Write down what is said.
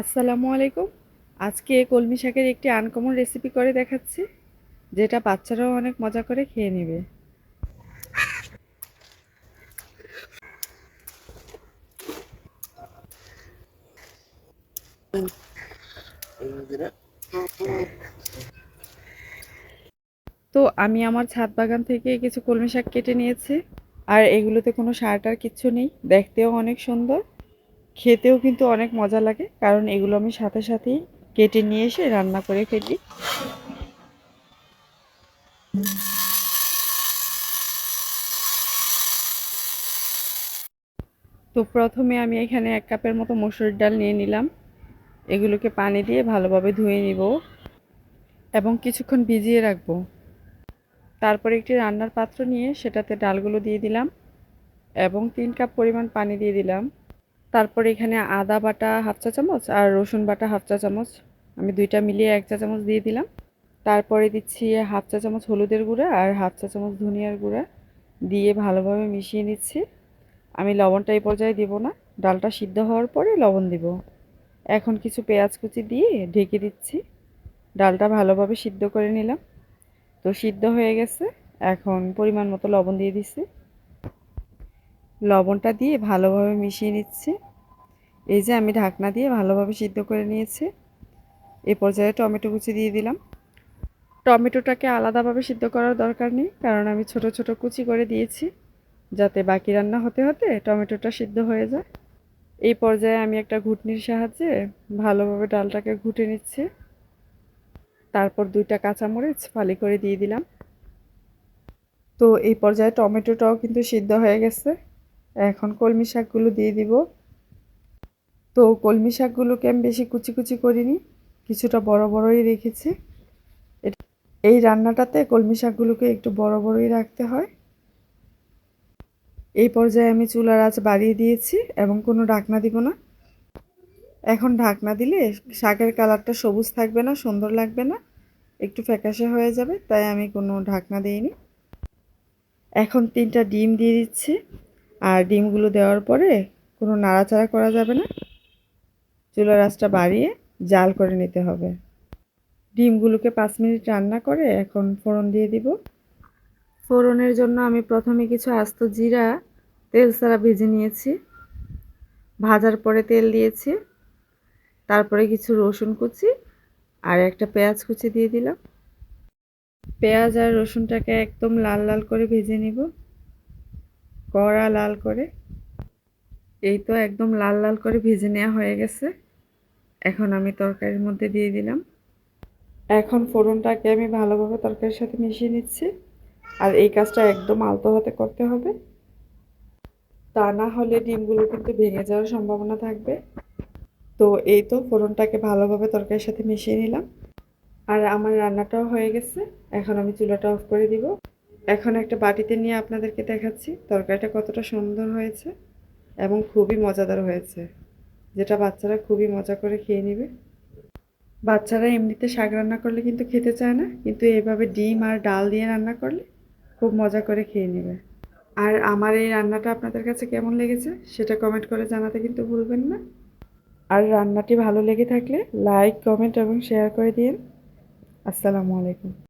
আসসালামু আলাইকুম। আজকে কলমি শাকের একটি আনকমন রেসিপি করে দেখাচ্ছি, যেটা বাচ্চারাও অনেক মজা করে খেয়ে নেবে। তো আমি আমার ছাদ বাগান থেকে কিছু কলমি শাক কেটে নিয়েছি, আর এগুলোতে কোনো সার টার কিচ্ছু নেই, দেখতেও অনেক সুন্দর। খেতেও কিন্তু অনেক মজা লাগে, কারণ এগুলো আমি সাথে সাথেই কেটে নিয়ে এসে রান্না করে ফেলি। তো প্রথমে আমি এখানে এক কাপের মতো মসুর ডাল নিয়ে নিলাম। এগুলোকে পানি দিয়ে ভালোভাবে ধুয়ে নিব এবং কিছুক্ষণ ভিজিয়ে রাখব। তারপর একটি রান্নার পাত্র নিয়ে সেটাতে ডালগুলো দিয়ে দিলাম এবং তিন কাপ পরিমাণ পানি দিয়ে দিলাম। তারপর এখানে আদা বাটা হাফ চা চামচ আর রসুন বাটা হাফ চা চামচ। আমি দুইটা মিলিয়ে এক চা চামচ দিয়ে দিলাম। তারপরে দিচ্ছি হাফ চা চামচ হলুদের গুঁড়া আর হাফ চা চামচ ধনিয়ার গুঁড়া দিয়ে ভালোভাবে মিশিয়ে নিচ্ছি। আমি লবণটা এই পর্যায়ে দিব না। ডালটা সিদ্ধ হওয়ার পরে লবণ দিব। এখন কিছু পেঁয়াজ কুচি দিয়ে ঢেকে দিচ্ছি। ডালটা ভালোভাবে সিদ্ধ করে নিলাম। তো সিদ্ধ হয়ে গেছে। এখন পরিমাণ মতো লবণ দিয়ে দিচ্ছি। লবণটা দিয়ে ভালোভাবে মিশিয়ে নিচ্ছি। এই যে আমি ঢাকনা দিয়ে ভালোভাবে সিদ্ধ করে নিয়েছি। এই পর্যায়ে টমেটো কুচি দিয়ে দিলাম। টমেটোটাকে আলাদাভাবে সিদ্ধ করার দরকার নেই, কারণ আমি ছোট ছোট কুচি করে দিয়েছি, যাতে বাকি রান্না হতে হতে টমেটোটা সিদ্ধ হয়ে যায়। এই পর্যায়ে আমি একটা ঘুটনির সাহায্যে ভালোভাবে ডালটাকে ঘুটে নিচ্ছি। তারপর দুইটা কাঁচামরিচ ফালি করে দিয়ে দিলাম। তো এই পর্যায়ে টমেটোটাও কিন্তু সিদ্ধ হয়ে গেছে। এখন কলমি শাকগুলো দিয়ে দিব। তো কলমি শাকগুলোকে আমি বেশি কুচি কুচি করিনি, কিছুটা বড় বড়ই রেখেছি। এই রান্নাটাতে কলমি শাকগুলোকে একটু বড় বড়ই রাখতে হয়। এই পর্যায়ে আমি চুলার আঁচ বাড়িয়ে দিয়েছি এবং কোনো ঢাকনা দিব না। এখন ঢাকনা দিলে শাকের কালারটা সবুজ থাকবে না, সুন্দর লাগবে না, একটু ফ্যাকাশে হয়ে যাবে, তাই আমি কোনো ঢাকনা দিইনি। এখন তিনটা ডিম দিয়ে দিচ্ছি। আর ডিমগুলো দেওয়ার পরে কোনো নাড়াচাড়া করা যাবে না। চুলার আঁচটা বাড়িয়ে জাল করে নিতে হবে। ডিমগুলোকে পাঁচ মিনিট রান্না করে এখন ফোড়ন দিয়ে দিব। ফোড়নের জন্য আমি প্রথমে কিছু আস্ত জিরা, তেল ছাড়া ভেজে নিয়েছি। ভাজার পরে তেল দিয়েছি। তারপরে কিছু রসুন কুচি আর একটা পেঁয়াজ কুচি দিয়ে দিলাম। পেঁয়াজ আর রসুনটাকে একদম লাল লাল করে ভেজে নিব। কড়া লাল করে, এই তো একদম লাল লাল করে ভেজে নেওয়া হয়ে গেছে। এখন আমি তরকারির মধ্যে দিয়ে দিলাম। এখন ফোড়নটাকে আমি ভালোভাবে তরকারির সাথে মিশিয়ে নিচ্ছি। আর এই কাজটা একদম আলতো হাতে করতে হবে। তা না হলে ডিমগুলো কিন্তু ভেঙে যাওয়ার সম্ভাবনা থাকবে। তো এই তো ফোড়নটাকে ভালোভাবে তরকারির সাথে মিশিয়ে নিলাম। আর আমার রান্নাটাও হয়ে গেছে। এখন আমি চুলাটা অফ করে দিব। এখন একটা বাটিতে নিয়ে আপনাদেরকে দেখাচ্ছি। তরকারিটা কতটা সুন্দর হয়েছে এবং খুবই মজাদার হয়েছে। যেটা বাচ্চারা খুবই মজা করে খেয়ে নেবে। বাচ্চারা এমনিতে শাক রান্না করলে কিন্তু খেতে চায় না, কিন্তু এভাবে ডিম আর ডাল দিয়ে রান্না করলে খুব মজা করে খেয়ে নেবে। আর আমার এই রান্নাটা আপনাদের কাছে কেমন লেগেছে সেটা কমেন্ট করে জানাতে কিন্তু ভুলবেন না। আর রান্নাটি ভালো লেগে থাকলে লাইক, কমেন্ট এবং শেয়ার করে দিন। আসসালামু আলাইকুম।